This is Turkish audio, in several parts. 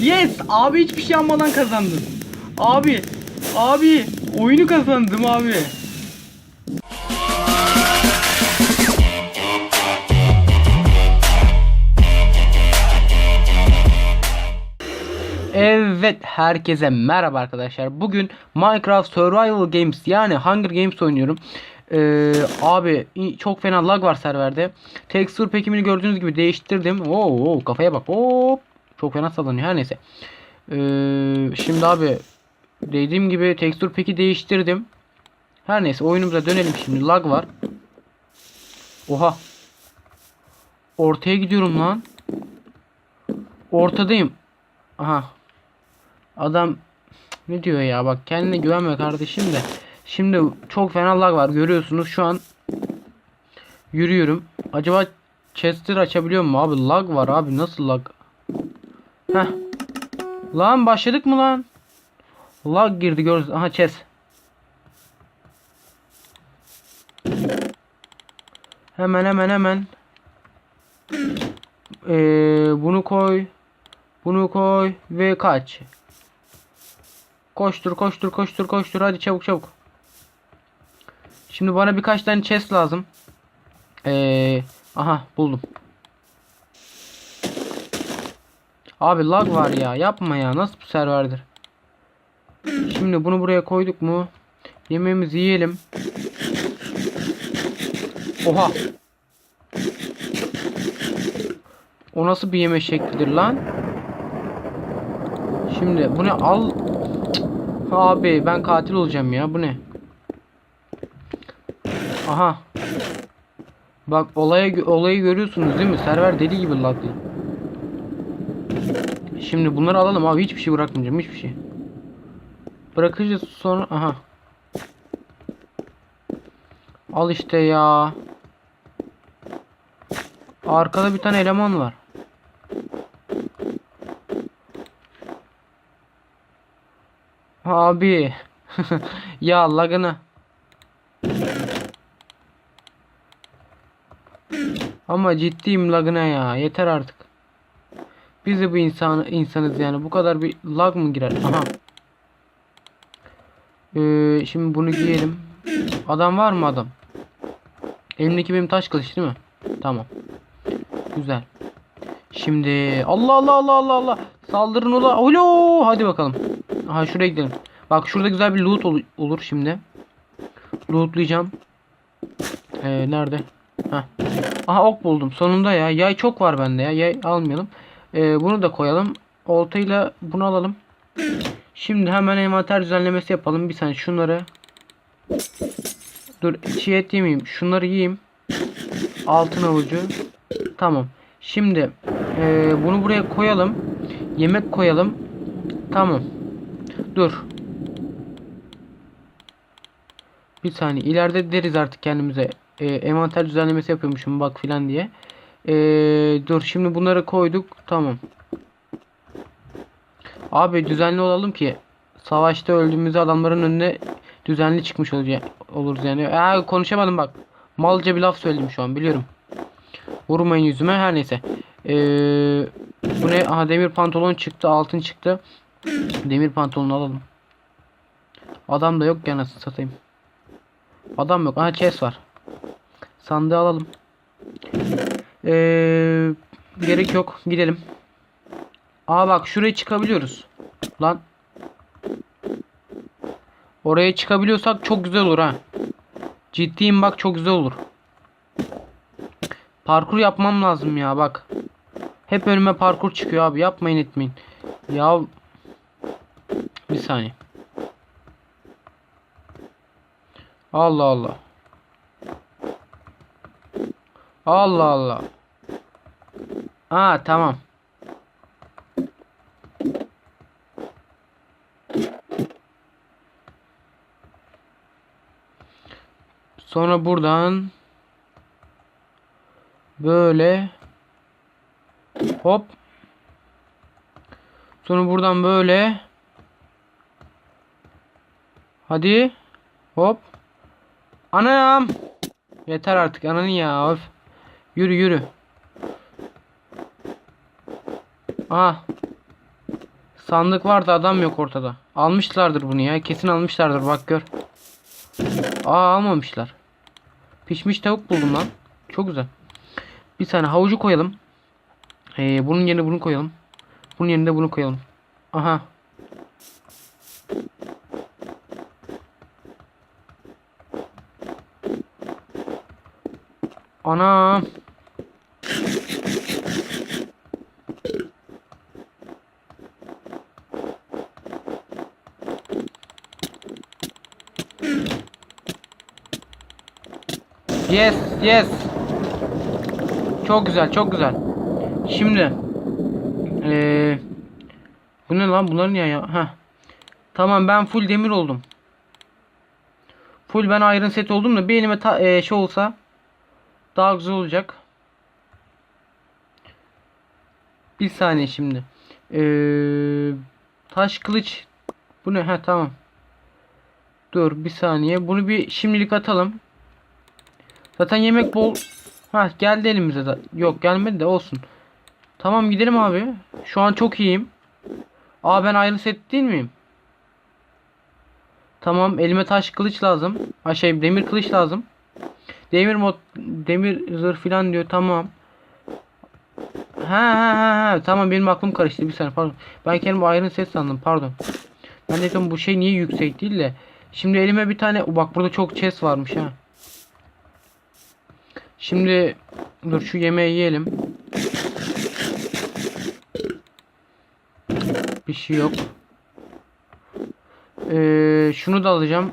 Yes! Abi hiçbir şey almadan kazandın. Abi. Abi. Oyunu kazandım abi. Evet herkese merhaba arkadaşlar. Bugün Minecraft Survival Games yani Hunger Games oynuyorum. Ee, abi çok fena lag var serverde. Texture pekimini gördüğünüz gibi değiştirdim. Oo, oo, kafaya bak. Hop. Çok fena sallanıyor. Her neyse. Ee, şimdi abi dediğim gibi texture peki değiştirdim. Her neyse oyunumuza dönelim şimdi. Lag var. Oha. Ortaya gidiyorum lan. Ortadayım. Aha. Adam ne diyor ya bak kendine güvenme kardeşim de. Şimdi çok fena lag var görüyorsunuz şu an yürüyorum. Acaba chester açabiliyor mu abi? Lag var abi nasıl lag? Heh. Lan başladık mı lan? Lag girdi gördünüz. Aha chest. Hemen hemen hemen. Ee, bunu koy. Bunu koy ve kaç. Koştur koştur koştur koştur hadi çabuk çabuk. Şimdi bana birkaç tane chest lazım. Ee, aha buldum. Abi lag var ya yapma ya nasıl bir serverdir. Şimdi bunu buraya koyduk mu? Yemeğimizi yiyelim. Oha. O nasıl bir yeme şeklidir lan? Şimdi bunu al. Cık. Abi ben katil olacağım ya. Bu ne? Aha. Bak olaya olayı görüyorsunuz değil mi? Server deli gibi laglı. Şimdi bunları alalım abi. Hiçbir şey bırakmayacağım. Hiçbir şey. Bırakacağız sonra. Aha. Al işte ya. Arkada bir tane eleman var. Abi. ya lagını. Ama ciddiyim lagına ya. Yeter artık. Biz de bu insan insanız yani. Bu kadar bir lag mı girer? Aha. Ee, şimdi bunu giyelim. Adam var mı adam? Elimdeki benim taş kılıç değil mi? Tamam. Güzel. Şimdi Allah Allah Allah Allah Allah. Saldırın ula. Olo! Hadi bakalım. Aha şuraya gidelim. Bak şurada güzel bir loot ol- olur şimdi. Lootlayacağım. Ee, nerede? Heh. Aha ok buldum. Sonunda ya. Yay çok var bende ya. Yay almayalım. Ee, bunu da koyalım. Oltayla bunu alalım. Şimdi hemen envanter düzenlemesi yapalım. Bir saniye şunları. Dur çiğ et yemeyeyim. Şunları yiyeyim. Altın avucu. Tamam. Şimdi ee, bunu buraya koyalım. Yemek koyalım. Tamam. Dur. Bir saniye. İleride deriz artık kendimize. Ee, envanter düzenlemesi yapıyormuşum bak filan diye. Ee, dur şimdi bunları koyduk. Tamam. Abi düzenli olalım ki savaşta öldüğümüzde adamların önüne düzenli çıkmış olacak oluruz yani. Aa, konuşamadım bak. Malca bir laf söyledim şu an biliyorum. Vurmayın yüzüme her neyse. Ee, bu ne? Aha demir pantolon çıktı, altın çıktı. Demir pantolonu alalım. Adam da yok ya satayım. Adam yok. Aha chest var. Sandığı alalım. Ee, gerek yok. Gidelim. Aa bak şuraya çıkabiliyoruz. Lan. Oraya çıkabiliyorsak çok güzel olur ha. Ciddiyim bak çok güzel olur. Parkur yapmam lazım ya bak. Hep önüme parkur çıkıyor abi. Yapmayın etmeyin. Ya bir saniye. Allah Allah. Allah Allah. Aa tamam. Sonra buradan böyle hop sonra buradan böyle hadi hop anam yeter artık ananı ya öf. yürü yürü aha Sandık var da adam yok ortada. Almışlardır bunu ya. Kesin almışlardır bak gör. Aa almamışlar. Pişmiş tavuk buldum lan. Çok güzel. Bir tane havucu koyalım. Ee, bunun yerine bunu koyalım. Bunun yerine bunu koyalım. Aha. Anam. Yes, yes. Çok güzel, çok güzel. Şimdi ee, bu ne lan? Bunlar niye ya? Heh. Tamam ben full demir oldum. Full ben iron set oldum da bir elime ta, ee, şey olsa daha güzel olacak. Bir saniye şimdi. Ee, taş kılıç. Bu ne? Ha tamam. Dur bir saniye. Bunu bir şimdilik atalım. Zaten yemek bol. Ha geldi elimize de. Yok gelmedi de olsun. Tamam gidelim abi. Şu an çok iyiyim. Aa ben Iron Set değil miyim? Tamam elime taş kılıç lazım. Ha şey demir kılıç lazım. Demir mod demir zırh falan diyor tamam. Ha ha ha ha tamam benim aklım karıştı bir saniye pardon. Ben kendim Iron Set sandım pardon. Ben dedim bu şey niye yüksek değil de. Şimdi elime bir tane bak burada çok chest varmış ha. Şimdi dur şu yemeği yiyelim. Bir şey yok. Ee, şunu da alacağım.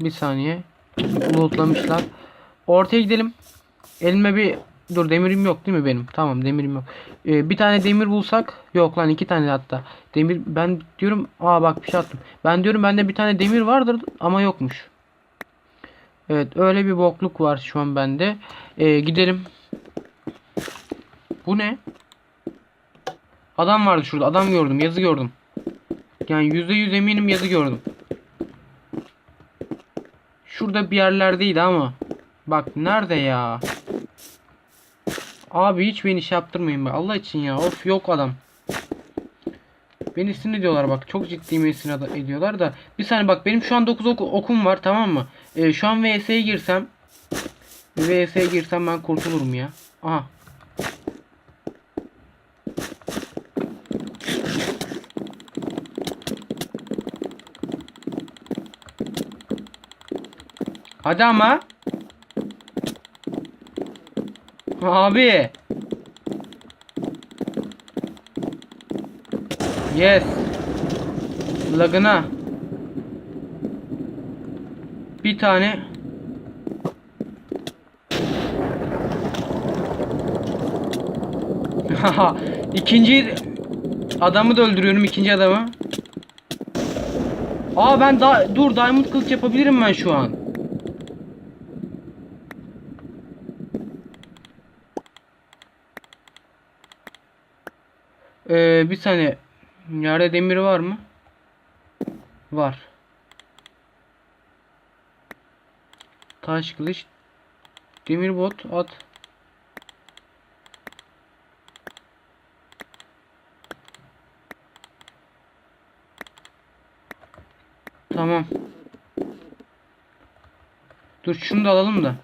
Bir saniye. Lootlamışlar. Ortaya gidelim. Elime bir dur demirim yok değil mi benim? Tamam demirim yok. Ee, bir tane demir bulsak yok lan iki tane hatta. Demir ben diyorum aa bak bir şey attım. Ben diyorum bende bir tane demir vardır ama yokmuş. Evet öyle bir bokluk var şu an bende. Ee, gidelim. Bu ne? Adam vardı şurada. Adam gördüm. Yazı gördüm. Yani yüzde yüz eminim yazı gördüm. Şurada bir yerlerdeydi ama. Bak nerede ya? Abi hiç beni iş yaptırmayın be. Allah için ya. Of yok adam. Beni sinir ediyorlar bak. Çok ciddi sinir ediyorlar da. Bir saniye bak benim şu an 9 ok okum var tamam mı? Ee, şu an VS'ye girsem. VS'ye girsem ben kurtulurum ya. Aha. Hadi ama. Abi. Yes. Lagına. Bir tane. ikinci adamı da öldürüyorum ikinci adamı. Aa ben da dur diamond kılıç yapabilirim ben şu an. Ee, bir saniye. Yerde demir var mı? Var. Taş kılıç. Demir bot at. Tamam. Dur şunu da alalım da.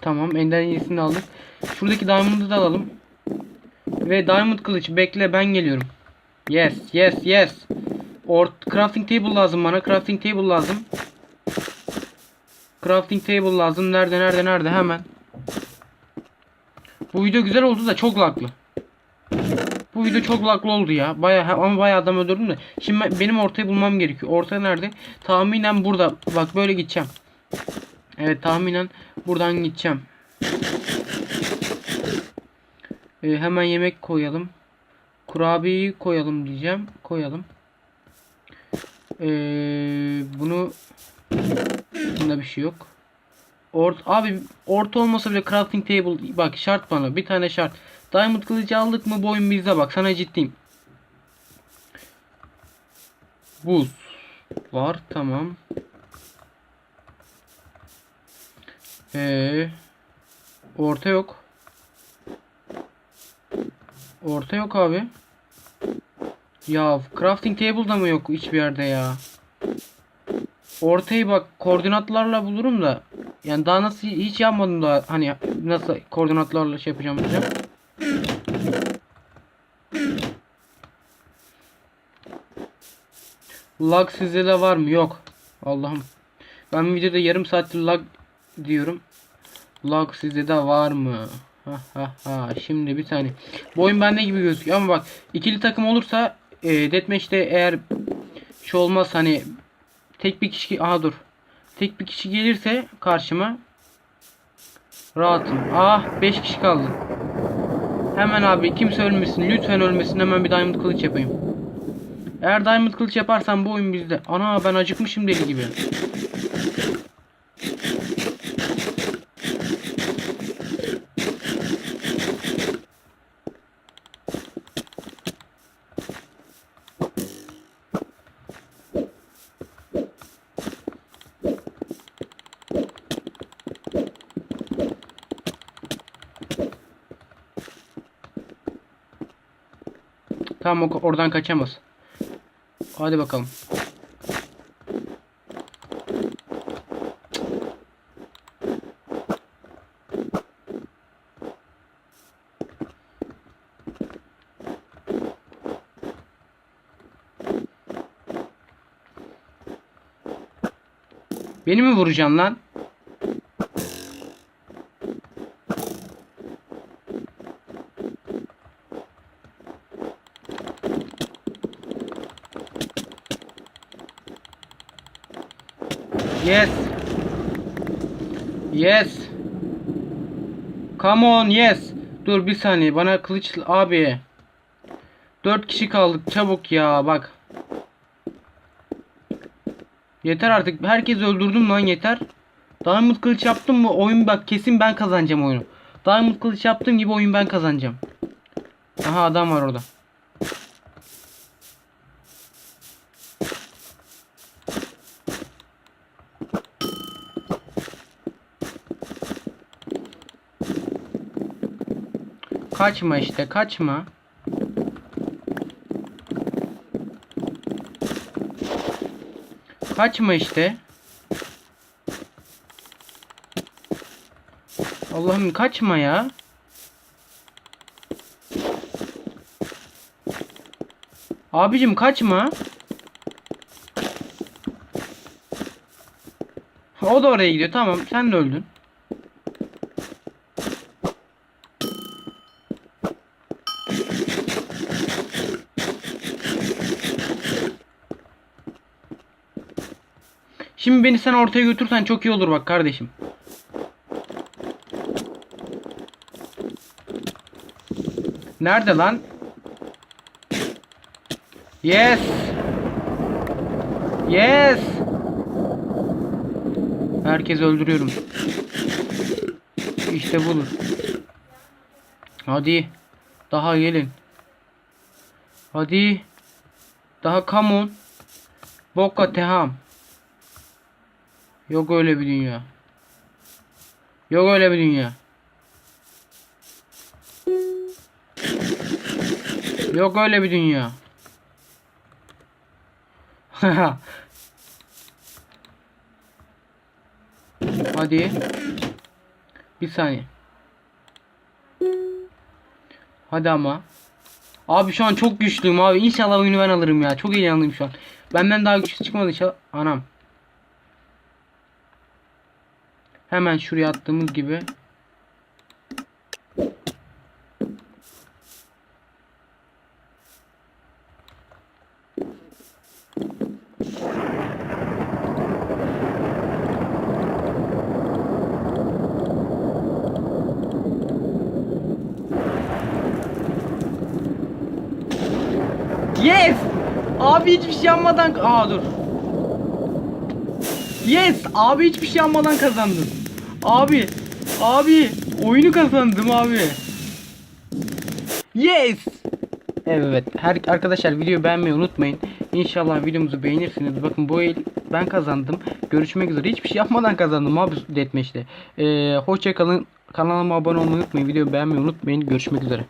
Tamam ender iyisini aldık. Şuradaki diamond'ı da alalım. Ve diamond kılıç bekle ben geliyorum. Yes yes yes. Or crafting table lazım bana. Crafting table lazım. Crafting table lazım. Nerede nerede nerede hemen. Bu video güzel oldu da çok laglı. Bu video çok laglı oldu ya. Baya ama bayağı adam öldürdüm de. Şimdi ben, benim ortayı bulmam gerekiyor. Orta nerede? Tahminen burada. Bak böyle gideceğim. Evet tahminen buradan gideceğim. Ee, hemen yemek koyalım. Kurabiyeyi koyalım diyeceğim. Koyalım. Ee, bunu bunda bir şey yok. Ort abi orta olmasa bile crafting table bak şart bana bir tane şart. Diamond kılıcı aldık mı boyun bizde bak sana ciddiyim. Buz var tamam. Ee, orta yok. Orta yok abi. Ya crafting table da mı yok hiçbir yerde ya? Ortayı bak koordinatlarla bulurum da. Yani daha nasıl hiç yapmadım da hani nasıl koordinatlarla şey yapacağım hocam. Lag sizde de var mı? Yok. Allah'ım. Ben videoda yarım saattir lag diyorum. Lag sizde de var mı? Ha ha ha. Şimdi bir tane. Bu oyun bende gibi gözüküyor ama bak ikili takım olursa e, deathmatch'te eğer şu olmaz hani tek bir kişi aha dur. Tek bir kişi gelirse karşıma rahatım. Ah 5 kişi kaldı. Hemen abi kimse ölmesin. Lütfen ölmesin. Hemen bir diamond kılıç yapayım. Eğer diamond kılıç yaparsam bu oyun bizde. Ana ben acıkmışım deli gibi. Tamam oradan kaçamaz. Hadi bakalım. Beni mi vuracaksın lan? Yes. Yes. Come on yes. Dur bir saniye bana kılıç abi. Dört kişi kaldık çabuk ya bak. Yeter artık herkes öldürdüm lan yeter. Diamond kılıç yaptım mı oyun bak kesin ben kazanacağım oyunu. Diamond kılıç yaptığım gibi oyun ben kazanacağım. Aha adam var orada. Kaçma işte kaçma. Kaçma işte. Allah'ım kaçma ya. Abicim kaçma. O da oraya gidiyor. Tamam sen de öldün. Şimdi beni sen ortaya götürsen çok iyi olur bak kardeşim. Nerede lan? Yes. Yes. Herkes öldürüyorum. İşte budur. Hadi. Daha gelin. Hadi. Daha come on. Boka teham. Yok öyle bir dünya. Yok öyle bir dünya. Yok öyle bir dünya. Hadi. Bir saniye. Hadi ama. Abi şu an çok güçlüyüm abi. İnşallah oyunu ben alırım ya. Çok heyecanlıyım şu an. Benden daha güçlü çıkmadı inşallah. Anam. Hemen şuraya attığımız gibi. Yes! Abi hiçbir şey yapmadan... Aa dur. Yes! Abi hiçbir şey yapmadan kazandım. Abi! Abi! Oyunu kazandım abi. Yes! Evet. Her arkadaşlar videoyu beğenmeyi unutmayın. İnşallah videomuzu beğenirsiniz. Bakın bu el ben kazandım. Görüşmek üzere. Hiçbir şey yapmadan kazandım abi Deathmatch'te. Ee, hoşça kalın. Kanalıma abone olmayı unutmayın. Videoyu beğenmeyi unutmayın. Görüşmek üzere.